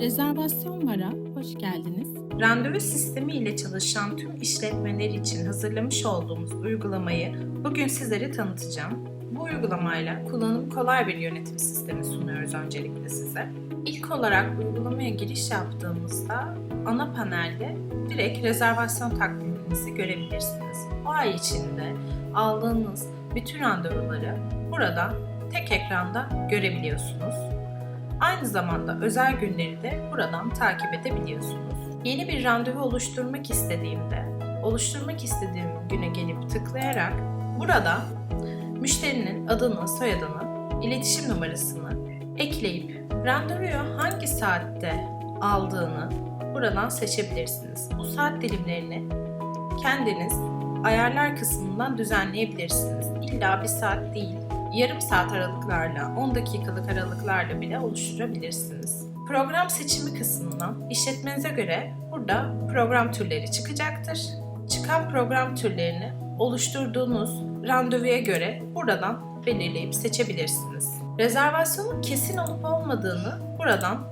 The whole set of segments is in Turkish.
Rezervasyon Var'a hoş geldiniz. Randevu sistemi ile çalışan tüm işletmeler için hazırlamış olduğumuz uygulamayı bugün sizlere tanıtacağım. Bu uygulamayla kullanım kolay bir yönetim sistemi sunuyoruz öncelikle size. İlk olarak uygulamaya giriş yaptığımızda ana panelde direkt rezervasyon takviminizi görebilirsiniz. O ay içinde aldığınız bütün randevuları burada tek ekranda görebiliyorsunuz. Aynı zamanda özel günleri de buradan takip edebiliyorsunuz. Yeni bir randevu oluşturmak istediğimde, oluşturmak istediğim güne gelip tıklayarak burada müşterinin adını, soyadını, iletişim numarasını ekleyip randevuyu hangi saatte aldığını buradan seçebilirsiniz. Bu saat dilimlerini kendiniz ayarlar kısmından düzenleyebilirsiniz. İlla bir saat değil, yarım saat aralıklarla, 10 dakikalık aralıklarla bile oluşturabilirsiniz. Program seçimi kısmından işletmenize göre burada program türleri çıkacaktır. Çıkan program türlerini oluşturduğunuz randevuya göre buradan belirleyip seçebilirsiniz. Rezervasyonun kesin olup olmadığını buradan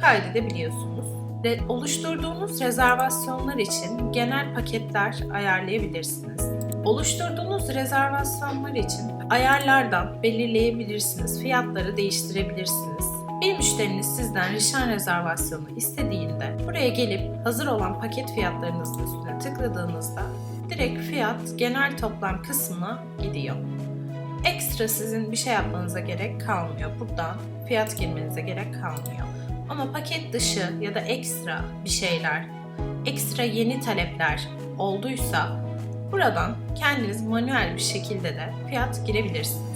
kaydedebiliyorsunuz. Re- oluşturduğunuz rezervasyonlar için genel paketler ayarlayabilirsiniz. Oluşturduğunuz rezervasyonlar için ayarlardan belirleyebilirsiniz, fiyatları değiştirebilirsiniz. Bir müşteriniz sizden rişan rezervasyonu istediğinde buraya gelip hazır olan paket fiyatlarınızın üstüne tıkladığınızda direkt fiyat genel toplam kısmına gidiyor. Ekstra sizin bir şey yapmanıza gerek kalmıyor. Buradan fiyat girmenize gerek kalmıyor. Ama paket dışı ya da ekstra bir şeyler, ekstra yeni talepler olduysa buradan kendiniz manuel bir şekilde de fiyat girebilirsiniz.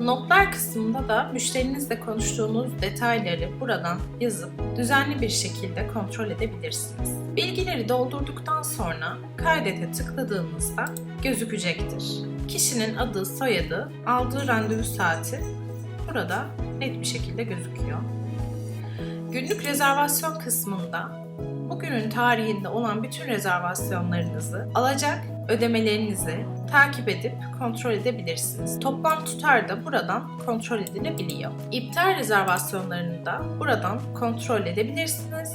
Notlar kısmında da müşterinizle konuştuğunuz detayları buradan yazıp düzenli bir şekilde kontrol edebilirsiniz. Bilgileri doldurduktan sonra kaydete tıkladığınızda gözükecektir. Kişinin adı, soyadı, aldığı randevu saati burada net bir şekilde gözüküyor. Günlük rezervasyon kısmında bugünün tarihinde olan bütün rezervasyonlarınızı alacak ödemelerinizi takip edip kontrol edebilirsiniz. Toplam tutar da buradan kontrol edilebiliyor. İptal rezervasyonlarını da buradan kontrol edebilirsiniz.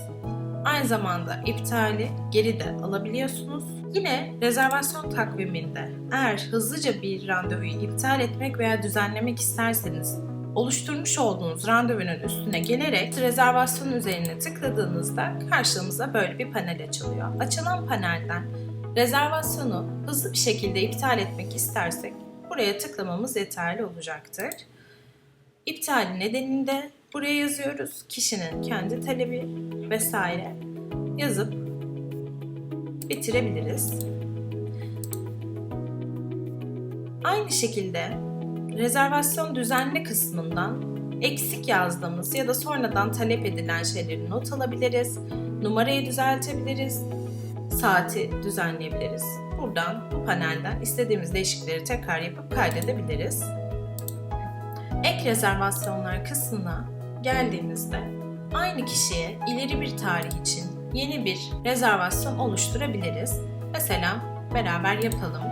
Aynı zamanda iptali geri de alabiliyorsunuz. Yine rezervasyon takviminde eğer hızlıca bir randevuyu iptal etmek veya düzenlemek isterseniz oluşturmuş olduğunuz randevunun üstüne gelerek rezervasyon üzerine tıkladığınızda karşımıza böyle bir panel açılıyor. Açılan panelden rezervasyonu hızlı bir şekilde iptal etmek istersek buraya tıklamamız yeterli olacaktır. İptal nedenini de buraya yazıyoruz. Kişinin kendi talebi vesaire yazıp bitirebiliriz. Aynı şekilde rezervasyon düzenli kısmından eksik yazdığımız ya da sonradan talep edilen şeyleri not alabiliriz. Numarayı düzeltebiliriz. Saati düzenleyebiliriz. Buradan bu panelden istediğimiz değişiklikleri tekrar yapıp kaydedebiliriz. Ek rezervasyonlar kısmına geldiğimizde aynı kişiye ileri bir tarih için yeni bir rezervasyon oluşturabiliriz. Mesela beraber yapalım.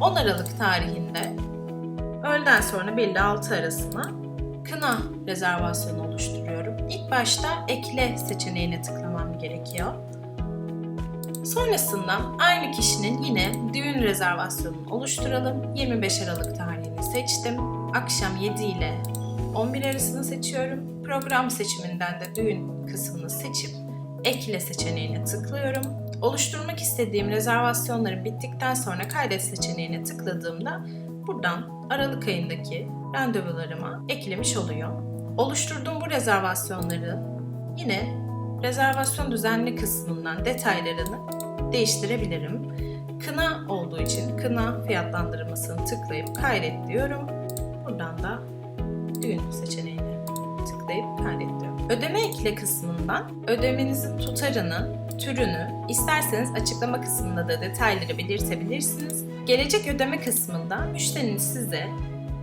10 Aralık tarihinde öğleden sonra 1 ile 6 arasına kına rezervasyonu oluşturuyorum. İlk başta ekle seçeneğine tıklamam gerekiyor. Sonrasında aynı kişinin yine düğün rezervasyonunu oluşturalım. 25 Aralık tarihini seçtim. Akşam 7 ile 11 arasını seçiyorum. Program seçiminden de düğün kısmını seçip ekle seçeneğine tıklıyorum. Oluşturmak istediğim rezervasyonların bittikten sonra kaydet seçeneğine tıkladığımda buradan Aralık ayındaki randevularıma eklemiş oluyor. Oluşturduğum bu rezervasyonları yine rezervasyon düzenli kısmından detaylarını değiştirebilirim. Kına olduğu için kına fiyatlandırmasını tıklayıp kaydet diyorum. Buradan da düğün seçeneğine tıklayıp kaydet diyorum. Ödeme ekle kısmından ödemenizin tutarını, türünü isterseniz açıklama kısmında da detayları belirtebilirsiniz. Gelecek ödeme kısmında müşteriniz size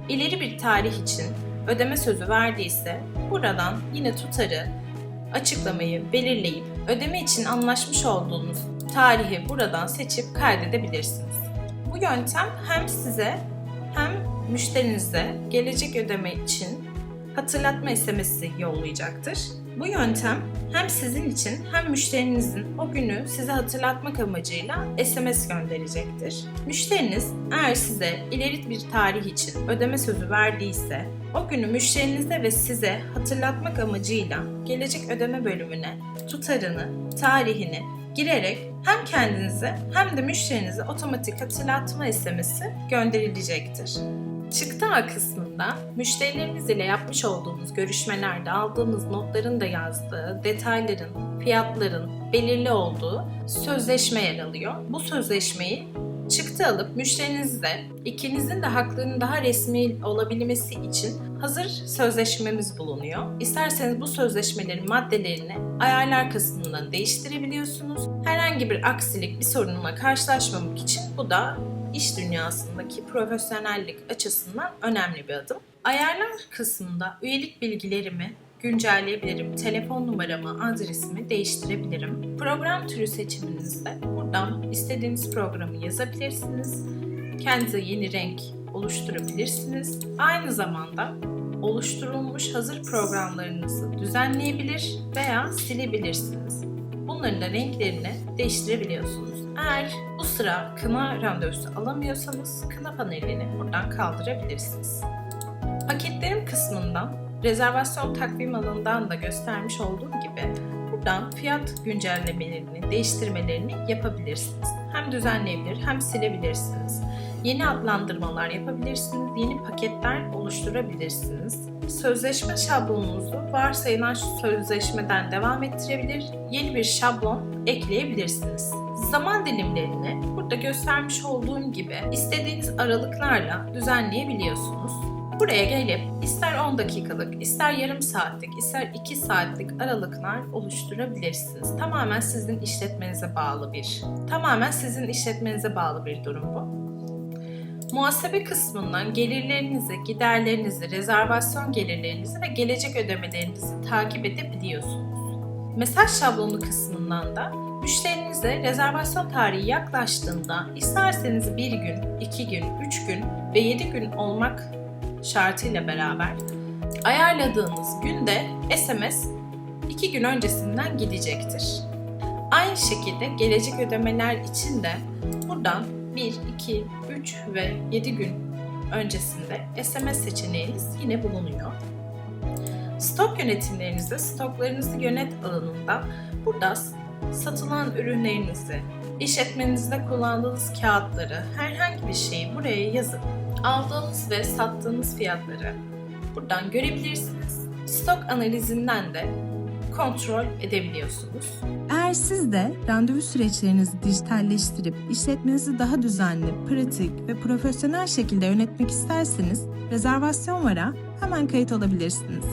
ileri bir tarih için ödeme sözü verdiyse buradan yine tutarı, açıklamayı belirleyip ödeme için anlaşmış olduğunuz tarihi buradan seçip kaydedebilirsiniz. Bu yöntem hem size hem müşterinize gelecek ödeme için hatırlatma SMS'i yollayacaktır. Bu yöntem hem sizin için hem müşterinizin o günü size hatırlatmak amacıyla SMS gönderecektir. Müşteriniz eğer size ileri bir tarih için ödeme sözü verdiyse o günü müşterinize ve size hatırlatmak amacıyla gelecek ödeme bölümüne tutarını, tarihini girerek hem kendinize hem de müşterinize otomatik hatırlatma SMS'i gönderilecektir. Çıktı A kısmında müşterileriniz ile yapmış olduğunuz görüşmelerde aldığınız notların da yazdığı, detayların, fiyatların belirli olduğu sözleşme yer alıyor. Bu sözleşmeyi çıktı alıp müşterinizle ikinizin de haklarının daha resmi olabilmesi için hazır sözleşmemiz bulunuyor. İsterseniz bu sözleşmelerin maddelerini ayarlar kısmından değiştirebiliyorsunuz. Herhangi bir aksilik, bir sorunla karşılaşmamak için bu da iş dünyasındaki profesyonellik açısından önemli bir adım. Ayarlar kısmında üyelik bilgilerimi güncelleyebilirim. Telefon numaramı, adresimi değiştirebilirim. Program türü seçiminizde buradan istediğiniz programı yazabilirsiniz. Kendinize yeni renk oluşturabilirsiniz. Aynı zamanda oluşturulmuş hazır programlarınızı düzenleyebilir veya silebilirsiniz. Bunların da renklerini değiştirebiliyorsunuz. Eğer bu sıra kına randevusu alamıyorsanız kına panelini buradan kaldırabilirsiniz. Paketlerim kısmından rezervasyon takvim alanından da göstermiş olduğum gibi buradan fiyat güncellemelerini, değiştirmelerini yapabilirsiniz. Hem düzenleyebilir hem silebilirsiniz. Yeni adlandırmalar yapabilirsiniz, yeni paketler oluşturabilirsiniz. Sözleşme şablonunuzu varsayılan sözleşmeden devam ettirebilir, yeni bir şablon ekleyebilirsiniz. Zaman dilimlerini burada göstermiş olduğum gibi istediğiniz aralıklarla düzenleyebiliyorsunuz. Buraya gelip ister 10 dakikalık, ister yarım saatlik, ister 2 saatlik aralıklar oluşturabilirsiniz. Tamamen sizin işletmenize bağlı bir, tamamen sizin işletmenize bağlı bir durum bu. Muhasebe kısmından gelirlerinizi, giderlerinizi, rezervasyon gelirlerinizi ve gelecek ödemelerinizi takip edebiliyorsunuz. Mesaj şablonu kısmından da müşterinize rezervasyon tarihi yaklaştığında isterseniz bir gün, iki gün, üç gün ve yedi gün olmak şartıyla beraber ayarladığınız günde SMS 2 gün öncesinden gidecektir. Aynı şekilde gelecek ödemeler için de buradan 1, 2, 3 ve 7 gün öncesinde SMS seçeneğiniz yine bulunuyor. Stok yönetimlerinizde stoklarınızı yönet alanında burada satılan ürünlerinizi, işletmenizde kullandığınız kağıtları, herhangi bir şeyi buraya yazıp aldığınız ve sattığınız fiyatları buradan görebilirsiniz. Stok analizinden de kontrol edebiliyorsunuz. Eğer siz de randevu süreçlerinizi dijitalleştirip işletmenizi daha düzenli, pratik ve profesyonel şekilde yönetmek isterseniz rezervasyon vara hemen kayıt olabilirsiniz.